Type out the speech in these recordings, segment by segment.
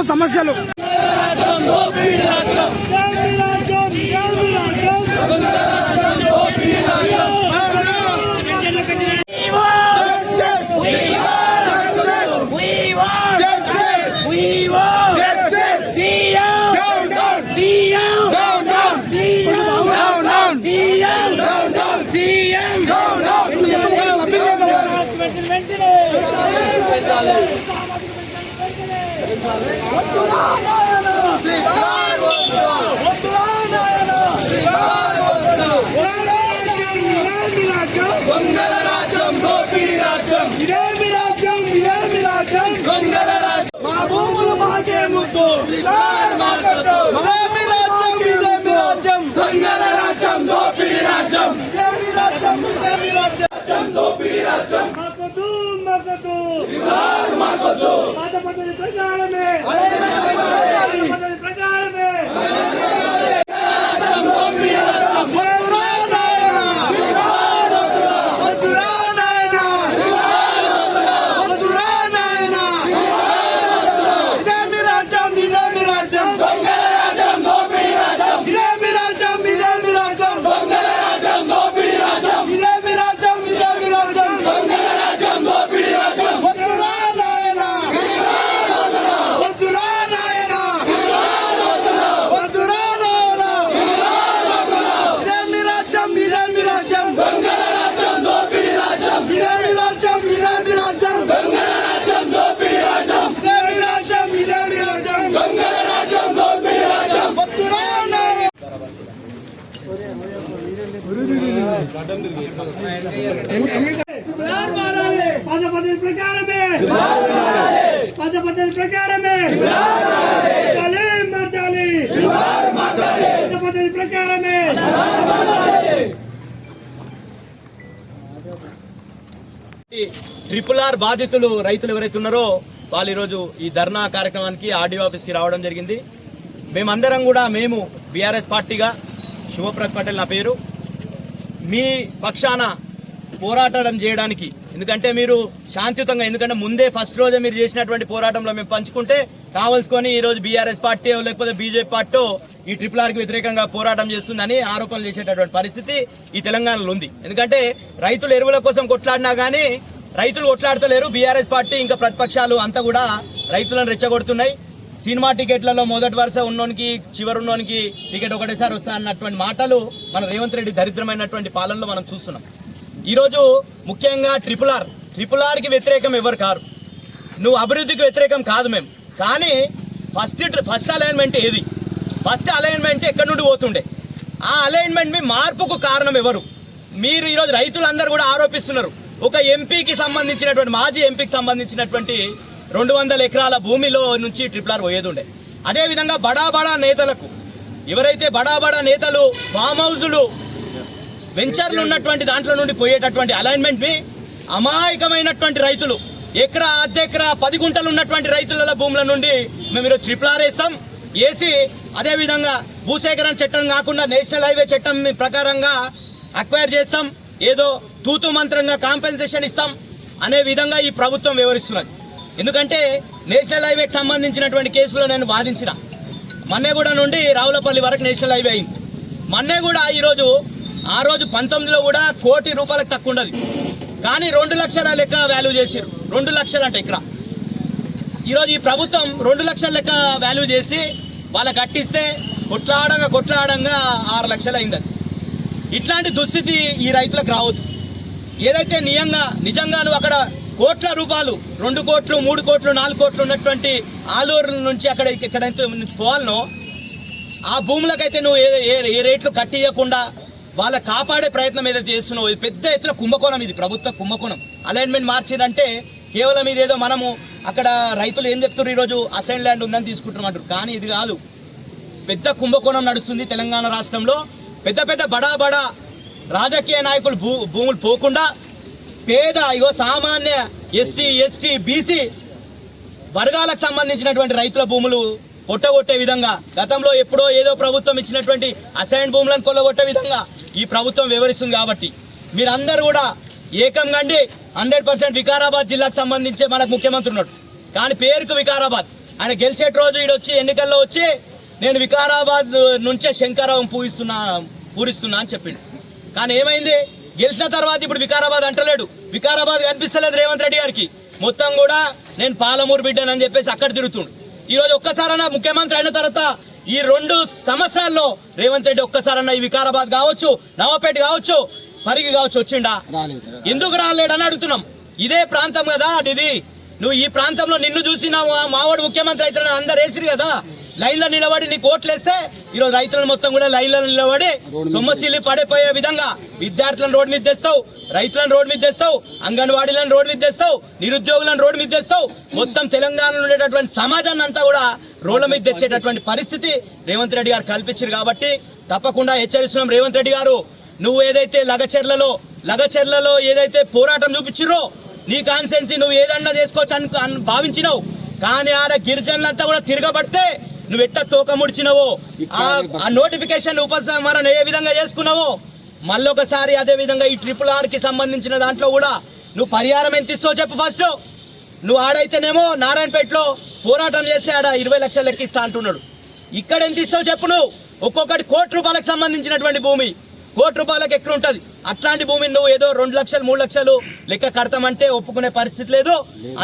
రాష్ట్రంలో సమస్యలు திராவிட పాత పద్ధతి పద పద్ధతి ప్రకారమే పద పద్ధతి ప్రకారమే మార్చాలి పద పద్ధతి ప్రకారమే ట్రిపుల్ ఆర్ బాధితులు రైతులు ఎవరైతే ఉన్నారో వాళ్ళు ఈరోజు ఈ ధర్నా కార్యక్రమానికి ఆర్డీఓ ఆఫీస్కి రావడం జరిగింది. మేమందరం కూడా మేము బీఆర్ఎస్ పార్టీగా శివప్రత్ పటేల్ నా పేరు. మీ పక్షాన పోరాటం చేయడానికి. ఎందుకంటే మీరు శాంతియుతంగా ఎందుకంటే ముందే ఫస్ట్ రోజే మీరు చేసినటువంటి పోరాటంలో మేము పంచుకుంటే కావలసుకొని ఈ రోజు బీఆర్ఎస్ పార్టీ లేకపోతే బీజేపీ పార్టీ ఈ ట్రిపుల్ ఆర్కి వ్యతిరేకంగా పోరాటం చేస్తుందని ఆరోపణలు చేసేటటువంటి పరిస్థితి ఈ తెలంగాణలో ఉంది. ఎందుకంటే రైతులు ఎరువుల కోసం కొట్లాడినా కానీ రైతులు కొట్లాడతలేరు బీఆర్ఎస్ పార్టీ ఇంకా ప్రతిపక్షాలు అంతా కూడా రైతులను రెచ్చగొడుతున్నాయి. సినిమా టికెట్లలో మొదటి వరుస ఉన్నోనికి చివరి ఉన్నోనికి టికెట్ ఒకటేసారి వస్తా అన్నటువంటి మాటలు మన రేవంత్ రెడ్డి దరిద్రమైనటువంటి పాలనలో మనం చూస్తున్నాం. ఈరోజు ముఖ్యంగా ట్రిపుల్ ఆర్. ట్రిపుల్ ఆర్కి వ్యతిరేకం ఎవరు కారు? నువ్వు అభివృద్ధికి వ్యతిరేకం కాదు మేము కానీ ఫస్ట్ ఫస్ట్ అలైన్మెంట్ ఏది? ఫస్ట్ అలైన్మెంట్ ఎక్కడి నుండి పోతుండే? ఆ అలైన్మెంట్ మీ మార్పుకు కారణం ఎవరు? మీరు ఈరోజు రైతులందరూ కూడా ఆరోపిస్తున్నారు. ఒక ఎంపీకి సంబంధించినటువంటి మాజీ ఎంపీకి సంబంధించినటువంటి రెండు వందల ఎకరాల భూమిలో నుంచి ట్రిపుల్ ఆర్ పోయేది ఉండే అదేవిధంగా బడా బడా నేతలకు ఎవరైతే బడా బడా నేతలు ఫామ్ హౌజులు వెంచర్లు ఉన్నటువంటి దాంట్లో నుండి పోయేటటువంటి అలైన్మెంట్ని అమాయకమైనటువంటి రైతులు ఎకరా అర్ధెకరా పది గుంటలు ఉన్నటువంటి రైతుల భూముల నుండి మేము ఈరోజు ట్రిపుల్ ఆర్ వేస్తాం. వేసి అదేవిధంగా భూసేకరణ చట్టం కాకుండా నేషనల్ హైవే చట్టం ప్రకారంగా అక్వైర్ చేస్తాం. ఏదో తూతు మంత్రంగా కాంపెన్సేషన్ ఇస్తాం. అనే విధంగా ఈ ప్రభుత్వం వివరిస్తున్నది ఎందుకంటే నేషనల్ హైవేకి సంబంధించినటువంటి కేసులో నేను వాదించిన. మన్నెగూడ నుండి రావులపల్లి వరకు నేషనల్ హైవే అయింది. మన్నెగూడ ఈరోజు ఆ రోజు పంతొమ్మిదిలో కూడా కోటి రూపాయలకు తక్కువ ఉండదు. కానీ రెండు లక్షల లెక్క వాల్యూ చేసారు రెండు లక్షలు అంటే ఇక్కడ. ఈరోజు ఈ ప్రభుత్వం రెండు లక్షల లెక్క వాల్యూ చేసి వాళ్ళకి కట్టిస్తే కొట్లాడంగా కొట్లాడంగా ఆరు లక్షలు అయింది అది ఇట్లాంటి దుస్థితి ఈ రైతులకు రావద్దు. ఏదైతే నియంగా నిజంగా నువ్వు అక్కడ కోట్ల రూపాయలు. రెండు కోట్లు మూడు కోట్లు నాలుగు కోట్లు ఉన్నటువంటి ఆలూరు నుంచి అక్కడ ఎక్కడైతే నుంచి పోవాలనో. ఆ భూములకైతే నువ్వు ఏ ఏ- ఏ రేట్లు కట్టియకుండా వాళ్ళ కాపాడే ప్రయత్నం ఏదైతే చేస్తున్నావు ఇది పెద్ద ఎత్తున కుంభకోణం ఇది ప్రభుత్వ కుంభకోణం. అలైన్మెంట్ మార్చిందంటే కేవలం ఇదేదో మనము అక్కడ రైతులు ఏం చెప్తున్నారు ఈరోజు అసైన్ ల్యాండ్ ఉందని తీసుకుంటున్నామంటారు కానీ ఇది కాదు. పెద్ద కుంభకోణం నడుస్తుంది తెలంగాణ రాష్ట్రంలో. పెద్ద పెద్ద బడా బడా రాజకీయ నాయకులు భూ భూములు పోకుండా పేద ఇగో సామాన్య ఎస్సీ ఎస్టీ బీసీ వర్గాలకు సంబంధించినటువంటి రైతుల భూములు పొట్టగొట్టే విధంగా గతంలో ఎప్పుడో ఏదో ప్రభుత్వం ఇచ్చినటువంటి అసైన్ భూములను కొల్లగొట్టే విధంగా ఈ ప్రభుత్వం వివరిస్తుంది కాబట్టి. మీరందరూ కూడా ఏకం కండి హండ్రెడ్ పర్సెంట్ వికారాబాద్ జిల్లాకు సంబంధించే మనకు ముఖ్యమంత్రి ఉన్నాడు. కానీ పేరుకు వికారాబాద్. ఆయన గెలిచేట రోజు ఈడొచ్చి ఎన్నికల్లో వచ్చి నేను వికారాబాద్ నుంచే శంకరావం పూయిస్తున్నా పూరిస్తున్నా అని చెప్పిండు. కానీ ఏమైంది? గెలిచిన తర్వాత ఇప్పుడు వికారాబాద్ అంటలేడు. వికారాబాద్ కనిపిస్తలేదు రేవంత్ రెడ్డి గారికి. మొత్తం కూడా నేను పాలమూరు బిడ్డనని చెప్పేసి అక్కడ తిరుగుతుండు. ఈ రోజు ఒక్కసారన్నా ముఖ్యమంత్రి అయిన తర్వాత ఈ రెండు సంవత్సరాల్లో రేవంత్ రెడ్డి ఒక్కసారన్నా ఈ వికారాబాద్ కావచ్చు నవాపేట కావచ్చు పరిగి కావచ్చు వచ్చిండా? ఎందుకు రాలేడని అడుగుతున్నాం. ఇదే ప్రాంతం కదా ఇది. నువ్వు ఈ ప్రాంతంలో నిన్ను చూసి నా మావాడు ముఖ్యమంత్రి అవుతాడని అందరు వేసిరు కదా. లైన్లో నిలబడి నీకు ఓట్లేస్తే ఈరోజు రైతులను మొత్తం కూడా లైన్లో నిలబడి సొమ్మసిల్లి పడిపోయే విధంగా విద్యార్థులను రోడ్డు మీద తెస్తావు రైతులను రోడ్డు మీద తెస్తావు అంగన్వాడీలను రోడ్డు మీద తెస్తావు నిరుద్యోగులను రోడ్డు మీద తెస్తావు. మొత్తం తెలంగాణలో ఉండేటటువంటి సమాజాన్ని అంతా కూడా రోడ్ల మీద తెచ్చేటటువంటి పరిస్థితి రేవంత్ రెడ్డి గారు కల్పించారు కాబట్టి తప్పకుండా హెచ్చరిస్తున్నాం రేవంత్ రెడ్డి గారు. నువ్వు ఏదైతే లగచెర్లలో లగచెర్లలో ఏదైతే పోరాటం చూపించిరో నీ కాన్సెన్సీ నువ్వు ఏదన్నా చేసుకోవచ్చు అని భావించినావు. కానీ ఆడ గిరిజనులంతా కూడా తిరగబడితే నువ్వు ఎట్ట తోక ముడిచినవో? ఆ- నోటిఫికేషన్ ఉపసంహరణ ఏ విధంగా చేసుకున్నావో? మళ్ళొకసారి అదే విధంగా ఈ ట్రిపుల్ ఆర్కి సంబంధించిన దాంట్లో కూడా నువ్వు పరిహారం ఎంత ఇస్తావు చెప్పు ఫస్ట్. నువ్వు ఆడైతేనేమో నారాయణపేటలో పోరాటం చేస్తే ఆడ ఇరవై లక్షలు లెక్కిస్తా అంటున్నాడు. ఇక్కడ ఎంత ఇస్తావు చెప్పు నువ్వు. ఒక్కొక్కటి కోటి రూపాయలకు సంబంధించినటువంటి భూమి. కోటి రూపాయలకు ఎక్కువ ఉంటుంది? అట్లాంటి భూమిని నువ్వు ఏదో రెండు లక్షలు మూడు లక్షలు లెక్క కడతామంటే ఒప్పుకునే పరిస్థితి లేదు.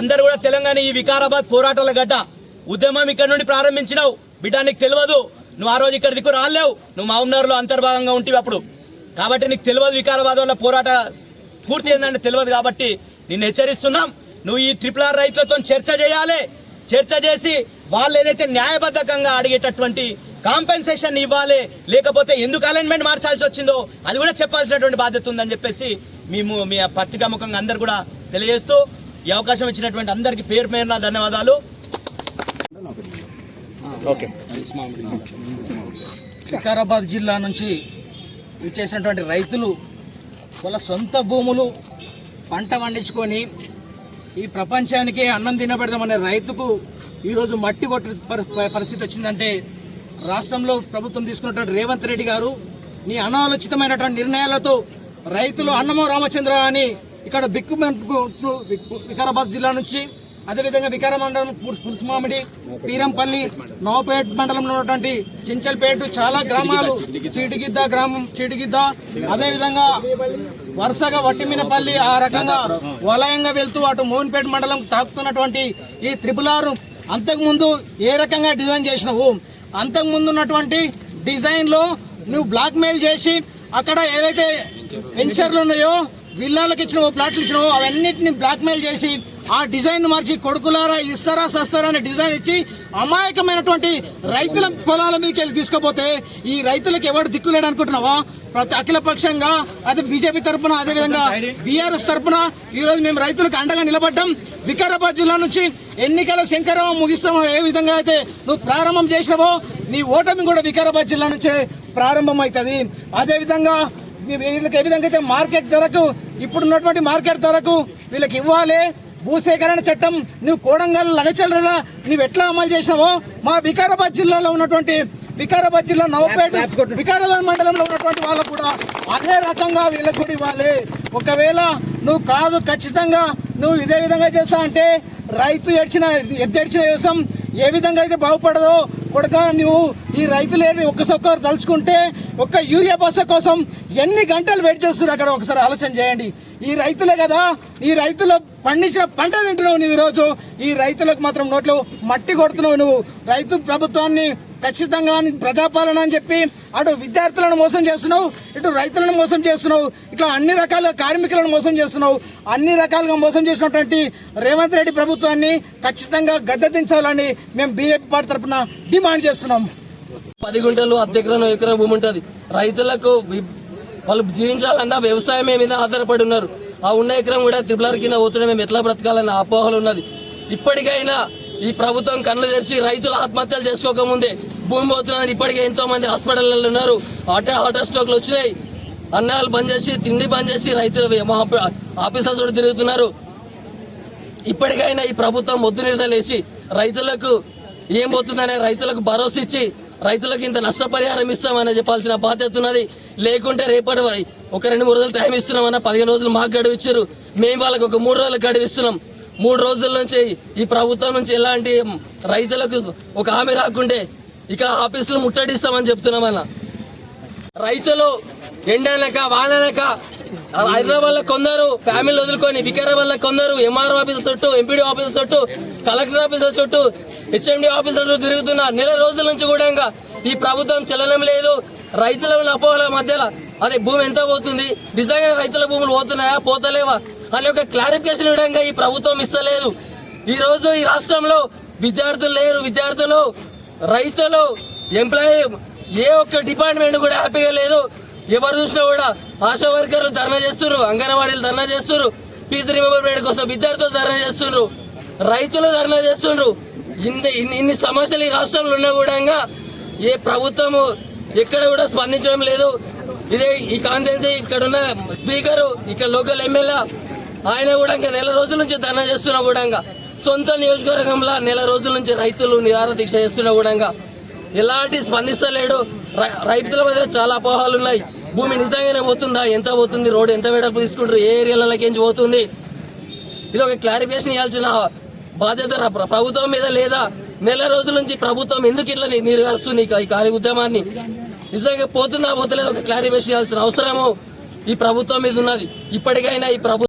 అందరు కూడా తెలంగాణ ఈ వికారాబాద్ పోరాటాల గడ్డ. ఉద్యమం ఇక్కడ నుండి ప్రారంభించినావు. బిడ్డ నీకు తెలియదు. నువ్వు ఆ రోజు ఇక్కడ దిక్కు రాలేవు. నువ్వు మహబూబ్నగర్లో అంతర్భాగంగా ఉంటివి అప్పుడు. కాబట్టి నీకు తెలియదు వికారాబాద్ వల్ల పోరాట పూర్తి ఏంటంటే తెలియదు కాబట్టి నిన్ను హెచ్చరిస్తున్నాం. నువ్వు ఈ ట్రిపుల్ ఆర్ రైతులతో చర్చ చేయాలి. చర్చ చేసి వాళ్ళు ఏదైతే న్యాయబద్ధకంగా అడిగేటటువంటి కాంపెన్సేషన్ ఇవ్వాలి. లేకపోతే ఎందుకు అలైన్మెంట్ మార్చాల్సి వచ్చిందో అది కూడా చెప్పాల్సినటువంటి బాధ్యత ఉందని చెప్పేసి మేము మీ పత్రికా ముఖంగా అందరు కూడా తెలియజేస్తూ ఈ అవకాశం ఇచ్చినటువంటి అందరికీ పేరు పేరున ధన్యవాదాలు. వికారాబాద్ జిల్లా నుంచి ఇచ్చేసినటువంటి రైతులు వాళ్ళ సొంత భూములు పంట పండించుకొని ఈ ప్రపంచానికి అన్నం తినబెడదామనే రైతుకు ఈరోజు మట్టి కొట్టే పరి- పరిస్థితి వచ్చిందంటే రాష్ట్రంలో ప్రభుత్వం తీసుకున్నటువంటి రేవంత్ రెడ్డి గారు నీ అనాలోచితమైనటువంటి నిర్ణయాలతో రైతులు అన్నమో రామచంద్ర అని ఇక్కడ బిక్కు వికారాబాద్ జిల్లా నుంచి అదేవిధంగా వికార మండలం పులుసుమామిడి పీరంపల్లి నవపేట మండలంలో ఉన్నటువంటి చించల్పేట చాలా గ్రామాలు చీటిగిద్ద గ్రామం చీటిగిద్ద అదేవిధంగా వరుసగా వట్టిమినపల్లి ఆ రకంగా వలయంగా వెళ్తూ అటు మోహన్పేట మండలం తాకుతున్నటువంటి ఈ త్రిపులారు అంతకుముందు ఏ రకంగా డిజైన్ చేసినావు? అంతకుముందు ఉన్నటువంటి డిజైన్లో నువ్వు బ్లాక్ మెయిల్ చేసి అక్కడ ఏవైతే వెంచర్లు ఉన్నాయో విల్లాలకు ఇచ్చినవో ప్లాట్లు ఇచ్చినవో అవన్నిటిని బ్లాక్ మెయిల్ చేసి ఆ డిజైన్ మార్చి కొడుకులారా ఇస్తారా సస్తారా అనే డిజైన్ ఇచ్చి అమాయకమైనటువంటి రైతుల పొలాల మీదకి వెళ్ళి తీసుకుపోతే ఈ రైతులకు ఎవరు దిక్కులేడు అనుకుంటున్నావా? ప్రతి అఖిల పక్షంగా అదే బీజేపీ తరపున అదేవిధంగా బీఆర్ఎస్ తరపున ఈరోజు మేము రైతులకు అండగా నిలబడ్డాం. వికారాబాద్ జిల్లా నుంచి ఎన్నికల శంకరావం ముగిస్తామో ఏ విధంగా అయితే నువ్వు ప్రారంభం చేసినావో నీ ఓటమి కూడా వికారాబాద్ జిల్లా నుంచే ప్రారంభం అవుతుంది అదేవిధంగా వీళ్ళకి ఏ విధంగా అయితే మార్కెట్ ధరకు ఇప్పుడున్నటువంటి మార్కెట్ ధరకు వీళ్ళకి ఇవ్వాలి. భూసేకరణ చట్టం నువ్వు కోడంగల్ లగచల్లరా నువ్వు ఎట్లా అమలు చేసినావో మా వికారాబాద్ జిల్లాలో ఉన్నటువంటి వికారాబాద్ జిల్లా నవపేట వికారాబాద్ మండలంలో ఉన్నటువంటి వాళ్ళకు కూడా అదే రకంగా వీళ్ళకి కూడా ఇవ్వాలి. ఒకవేళ నువ్వు కాదు ఖచ్చితంగా నువ్వు ఇదే విధంగా చేస్తా అంటే రైతు ఏడ్చిన ఎద్దెడ్చిన వ్యవసాయం ఏ విధంగా అయితే బాగుపడదో కొడక నువ్వు ఈ రైతులు ఏది ఒక్కసొక్కరు తలుచుకుంటే ఒక్క యూరియా బస్సు కోసం ఎన్ని గంటలు వెయిట్ చేస్తున్నారు? అక్కడ ఒకసారి ఆలోచన చేయండి. ఈ రైతులే కదా ఈ రైతులు పండించిన పంట తింటున్నావు నువ్వు ఈరోజు. ఈ రైతులకు మాత్రం నోట్లో మట్టి కొడుతున్నావు నువ్వు. రైతు ప్రభుత్వాన్ని ఖచ్చితంగా ప్రజాపాలన అని చెప్పి అటు విద్యార్థులను మోసం చేస్తున్నావు ఇటు రైతులను మోసం చేస్తున్నావు ఇట్లా అన్ని రకాల కార్మికులను మోసం చేస్తున్నావు అన్ని రకాలుగా మోసం చేసినటువంటి రేవంత్ రెడ్డి ప్రభుత్వాన్ని ఖచ్చితంగా గద్దెదించాలని మేము బీజేపీ పార్టీ తరఫున డిమాండ్ చేస్తున్నాం. పది గుంటలు అర్ధ ఎకరం ఎకరం భూమి ఉంటుంది. రైతులకు వాళ్ళు జీవించాలన్నా వ్యవసాయం మీద ఆధారపడి ఉన్నారు. ఆ ఉన్న ఎకరం కూడా త్రిపులర్ కింద పోతుంటే మేము ఎట్లా బ్రతకాలన్న అపోహలు ఉన్నది. ఇప్పటికైనా ఈ ప్రభుత్వం కళ్ళు తెరిచి రైతులు ఆత్మహత్యలు చేసుకోకముందే భూమి పోతున్నారని ఇప్పటికే ఎంతో మంది హాస్పిటల్లో ఉన్నారు. హార్ట్ హార్ట్ స్ట్రోక్లు వచ్చినాయి. అన్నాలు బంద్ చేసి తిండి బంద్ చేసి రైతులు మా ఆఫీసర్స్ కూడా తిరుగుతున్నారు. ఇప్పటికైనా ఈ ప్రభుత్వం మొద్దు నిర్ణయాలేసి రైతులకు ఏం పోతుందనే రైతులకు భరోసా ఇచ్చి రైతులకు ఇంత నష్టపరిహారం ఇస్తామని చెప్పాల్సిన బాధ్యత ఉన్నది. లేకుంటే రేపటి ఒక రెండు మూడు రోజులు టైం ఇస్తున్నామన్న పదిహేను రోజులు మాకు గడువు ఇచ్చారు. మేము వాళ్ళకి ఒక మూడు రోజులు గడువు ఇస్తున్నాం. మూడు రోజుల నుంచి ఈ ప్రభుత్వం నుంచి ఎలాంటి రైతులకు ఒక హామీ రాకుంటే ఇక ఆఫీసులు ముట్టడిస్తామని చెప్తున్నామన్న రైతులు ఎండనక వాననక హైదరాబాద్లో కొందరు ఫ్యామిలీ వదులుకొని వికారాబాద్లో కొందరు ఎంఆర్ఓ ఆఫీసర్ చుట్టూ ఎంపీడీ ఆఫీసర్ చుట్టూ కలెక్టర్ ఆఫీసర్ చుట్టూ హెచ్ఎండి ఆఫీసర్ చుట్టూ తిరుగుతున్న నెల రోజుల నుంచి కూడా ఇంకా ఈ ప్రభుత్వం చలనం లేదు. రైతుల అపోహల మధ్యలో అదే భూమి ఎంత పోతుంది? నిజంగా రైతుల భూములు పోతున్నాయా? పోతలేవా? అని ఒక క్లారిఫికేషన్ ఇవ్వడంగా ఈ ప్రభుత్వం ఇస్తలేదు. ఈరోజు ఈ రాష్ట్రంలో విద్యార్థులు లేరు. విద్యార్థులు రైతులు ఎంప్లాయీ ఏ ఒక్క డిపార్ట్మెంట్ కూడా హ్యాపీగా లేదు. ఎవరు చూసినా కూడా ఆశా వర్కర్లు ధర్నా చేస్తున్నారు అంగన్వాడీలు ధర్నా చేస్తున్నారు ఫీజు రిమెంబర్మెంట్ కోసం విద్యార్థులు ధర్నా చేస్తున్నారు రైతులు ధర్నా చేస్తున్నారు ఇన్ని ఇన్ని- ఇన్ని సమస్యలు ఈ రాష్ట్రంలో ఉన్నా కూడా ఏ ప్రభుత్వము ఎక్కడ కూడా స్పందించడం లేదు. ఇదే ఈ కాన్సెన్సీ ఇక్కడ ఉన్న స్పీకరు ఇక్కడ లోకల్ ఎమ్మెల్యే ఆయన కూడా నెల రోజుల నుంచి ధర్నా చేస్తున్నా కూడా సొంత నియోజకవర్గంలో నెల రోజుల నుంచి రైతులు నిరాహార దీక్ష చేస్తున్నా కూడా ఎలాంటి స్పందిస్తలేడు. రై- రైతుల మధ్య చాలా అపోహాలు ఉన్నాయి. భూమి నిజంగానే పోతుందా? ఎంత పోతుంది? రోడ్ ఎంత వెడల్పు తీసుకుంటారు? ఏ ఏరియాలకి పోతుంది? ఇది ఒక క్లారిఫికేషన్ ఇవ్వాల్సిన బాధ్యత ప్రభుత్వం మీద లేదా నెల రోజుల నుంచి ప్రభుత్వం ఎందుకు ఇట్లా నీ- నీరు ఈ ఈ కార్య ఉద్యమాన్ని నిజంగా పోతుందా? పోతలేదు? ఒక క్లారిఫికేషన్ ఇవ్వాల్సిన అవసరము ఈ ప్రభుత్వం మీద ఉన్నది. ఇప్పటికైనా ఈ ప్రభుత్వం